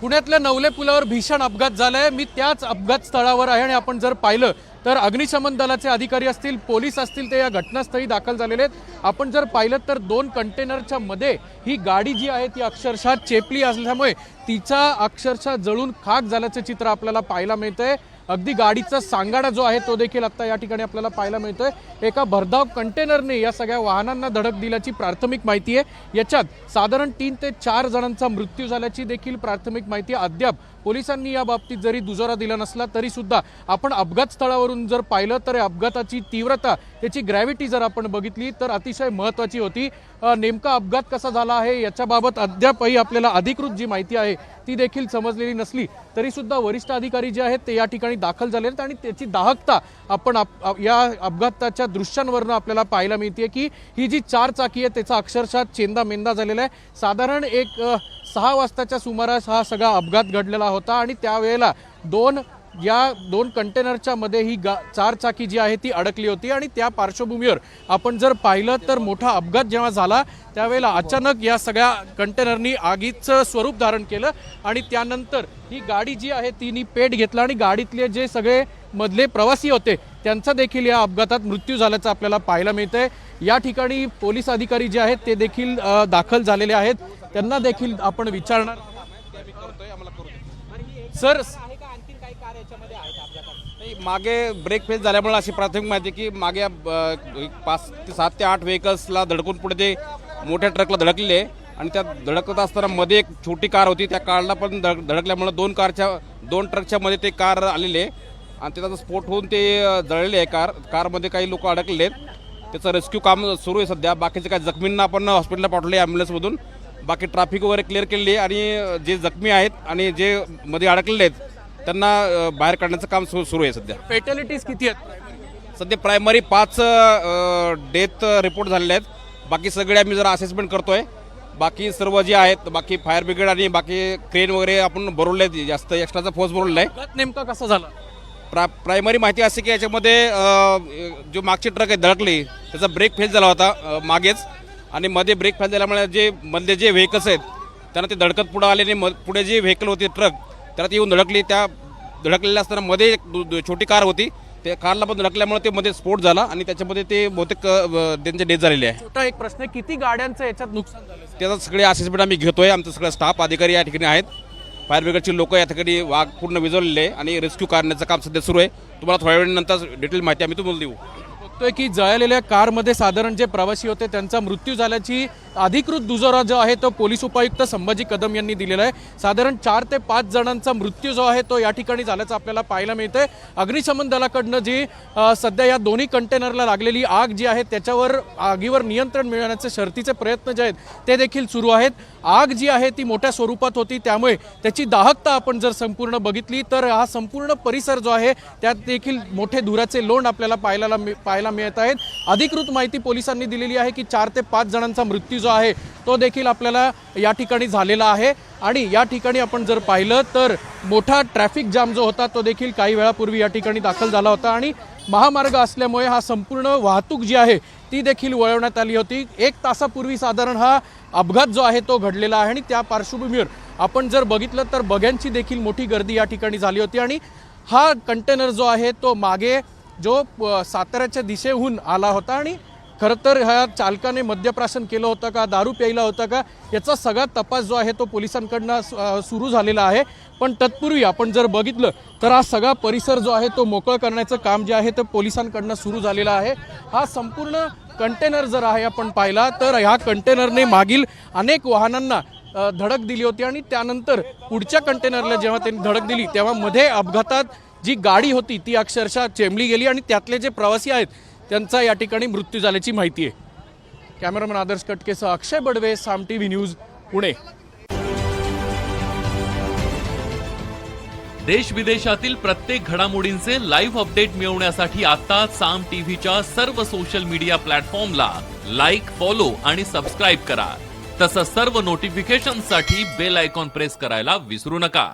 पुण्यातल्या नवले पुलावर भीषण अपघात झालाय. मी त्याच अपघात स्थळावर आहे आणि आपण जर पाहिलं तर अग्निशमन दलाचे अधिकारी असतील पोलीस असतील ते या घटनास्थळी दाखल झालेले आहेत. आपण जर पाहिलं तर दोन कंटेनरच्या मध्ये ही गाडी जी आहे ती अक्षरशः चेपली असल्यामुळे तिचा अक्षरशः जळून खाक झाल्याचं चित्र आपल्याला पाहायला मिळतंय. अगदी गाडीचा सांगाडा जो आहे तो देखील आता या ठिकाणी आपल्याला पाहायला मिळतोय. एका भरधाव कंटेनरने या सगळ्या वाहनांना धडक दिल्याची प्राथमिक माहिती आहे. याच्यात साधारण तीन ते चार जणांचा मृत्यू झाल्याची देखील प्राथमिक माहिती अद्याप पोलिसांनी या बाबतीत जरी दुजोरा दिला नसला तरी सुद्धा आपण अपघात स्थळावरून जर पाहिलं तर अपघाताची तीव्रता त्याची ग्रॅव्हिटी जर आपण बघितली तर अतिशय महत्त्वाची होती. नेमका अपघात कसा झाला आहे याच्याबाबत अद्यापही आपल्याला अधिकृत जी माहिती आहे ती देखील समजलेली नसली तरी सुद्धा वरिष्ठ अधिकारी जे आहेत ते या ठिकाणी दाखल झाले आहेत आणि त्याची दाहकता आपण आप- या अपघाताच्या दृश्यांवरनं आपल्याला पाहायला मिळते की ही जी चार चाकी आहे त्याचा अक्षरशः चेंदा मेंदा झालेला आहे. साधारण एक सहा वाजताच्या सुमारास हा सगळा अपघात घडलेला होता आणि त्यावेळेला दोन या दोन कंटेनरच्या मध्ये ही गा चार चाकी जी आहे ती अडकली होती आणि त्या पार्श्वभूमीवर आपण जर पाहिलं तर मोठा अपघात जेव्हा झाला त्यावेळेला अचानक या सगळ्या कंटेनरनी आगीचं स्वरूप धारण केलं आणि त्यानंतर ही गाडी जी आहे तिने पेट घेतला आणि गाडीतले जे सगळे मधले प्रवासी होते त्यांचा देखील या अपघातात मृत्यू झाल्याचं आपल्याला पाहायला मिळतंय. या ठिकाणी पोलीस अधिकारी जे आहेत ते देखील दाखल झालेले आहेत. त्यांना देखील आपण विचारणार सर मागे ब्रेक फेल झाल्यामुळे अशी प्राथमिक माहिती की मागे पाच ते सात ते आठ व्हेकल्सला धडकून पुढे ते मोठ्या ट्रकला धडकलेले आहे आणि त्या धडकत असताना मध्ये एक छोटी कार होती. त्या कारला पण धड धडकल्यामुळे दोन कारच्या दोन ट्रकच्या मध्ये ते कार आलेले. आहे आणि त्याचा स्फोट होऊन ते जळलेले आहे कार. कारमध्ये काही लोक अडकलेले आहेत. त्याचं रेस्क्यू काम सुरू आहे सध्या. बाकीचे काही जखमींना आपण हॉस्पिटलला पाठवले ॲम्ब्युलन्समधून बाकी ट्रॅफिक वगैरे क्लिअर केलेली आहे आणि जे जखमी आहेत आणि जे मध्ये अडकलेले आहेत त्यांना बाहेर काढण्याचं काम सुरू सुरू आहे सध्या. फेटॅलिटीज किती आहेत? सध्या प्रायमरी पाच डेथ रिपोर्ट झालेले आहेत. बाकी सगळे आम्ही जरा असेसमेंट करतोय. बाकी सर्व जे आहेत बाकी फायर ब्रिगेड आणि बाकी क्रेन वगैरे आपण भरवले आहेत. जास्त एक्स्ट्राचा फोर्स भरवलेला आहे. नेमका कसा झाला? प्रा प्रायमरी माहिती अशी की याच्यामध्ये जो मागची ट्रक आहे धडकली त्याचा ब्रेक फेल झाला होता मागेच. आणि मध्ये ब्रेक फेल झाल्यामुळे जे मधले जे व्हेकल्स आहेत त्यांना ते धडकत पुढे आले आणि म- पुढे जी व्हेकल होती ट्रक त्याला ती येऊन धडकली. त्या धडकलेल्या असताना मध्ये एक छोटी कार होती. त्या कारला पण धडकल्यामुळे ते मध्ये स्फोट झाला आणि त्याच्यामध्ये ते बहुतेक त्यांचे डेथ झालेले आहे. छोटा एक प्रश्न आहे, किती गाड्यांचं याच्यात नुकसान झालं? त्याचा सगळे असेसमेंट आम्ही घेतोय. आमचं सगळं स्टाफ अधिकारी या ठिकाणी आहेत. फायर ब्रिगेडचे लोक या ठिकाणी वाघ पूर्ण विजवलेले आहे आणि रेस्क्यू करण्याचं काम सध्या सुरू आहे. तुम्हाला थोड्या वेळानंतर डिटेल माहिती आम्ही तुम्हाला देऊ. बघतोय की जळलेल्या कारमध्ये साधारण जे प्रवासी होते त्यांचा मृत्यू झाल्याची अधिकृत दुजोरा जो आहे तो पोलीस उपायुक्त संभाजी कदम यांनी दिलेला आहे. साधारण चार ते पाच जणांचा मृत्यू जो आहे तो या ठिकाणी झाल्याचं आपल्याला पाहायला मिळतंय. अग्निशमन दलाकडनं जी सध्या या दोन्ही कंटेनरला लागलेली आग जी आहे त्याच्यावर आगीवर नियंत्रण मिळवण्याचे शर्तीचे प्रयत्न जे आहेत ते देखील सुरू आहेत. आग जी आहे ती मोठ्या स्वरूपात होती त्यामुळे त्याची दाहकता आपण जर संपूर्ण बघितली तर हा संपूर्ण परिसर जो आहे त्यात देखील मोठे धुराचे लोंड आपल्याला पाहायला पाहायला पाहायला मिळत आहेत. अधिकृत माहिती पोलिसांनी दिलेली आहे की चार ते पाच जणांचा मृत्यू जो आहे तो देखील आपल्याला या ठिकाणी झालेला आहे. आणि या ठिकाणी आपण जर पाहिलं तर मोठा ट्रॅफिक जाम जो होता तो देखील काही वेळापूर्वी या ठिकाणी दाखल झाला होता. आणि महामार्ग असल्यामुळे हा संपूर्ण वाहतूक जी आहे ती देखील वळवण्यात आली होती. एक तासापूर्वी साधारण हा अपघात जो आहे तो घडलेला आहे. आणि त्या पार्श्वभूमीवर आपण जर बघितलं तर बघ्यांची देखील मोठी गर्दी या ठिकाणी झाली होती. आणि हा कंटेनर जो आहे तो मागे जो साताऱ्याच्या दिशेहून आला होता आणि खरं तर ह्या चालकाने मद्यप्राशन केलं होतं का दारू प्यायला होता का याचा सगळा तपास जो आहे तो पोलिसांकडनं सुरू झालेला आहे. पण तत्पूर्वी आपण जर बघितलं तर हा सगळा परिसर जो आहे तो मोकळं करण्याचं काम जे आहे ते पोलिसांकडनं सुरू झालेलं आहे. हा संपूर्ण कंटेनर जर आहे आपण पाहिला तर ह्या कंटेनरने मागील अनेक वाहनांना धडक दिली होती आणि त्यानंतर पुढच्या कंटेनरला जेव्हा त्यांनी धडक दिली तेव्हा मध्ये अपघातात जी गाडी होती ती अक्षरशः चेंबली गेली आणि त्यातले जे प्रवासी आहेत त्यांचा या ठिकाणी मृत्यू झाल्याची माहिती आहे. Cameraman Adarsh कटकेसह Akshay Badve Saam T V News Pune. देश विदेशातील प्रत्येक घडामोडींचे लाईव्ह अपडेट मिळवण्यासाठी आता साम टीव्हीच्या सर्व सोशल मीडिया प्लॅटफॉर्मला लाईक फॉलो आणि सबस्क्राईब करा. तसंच सर्व नोटिफिकेशनसाठी बेल आयकॉन प्रेस करायला विसरू नका.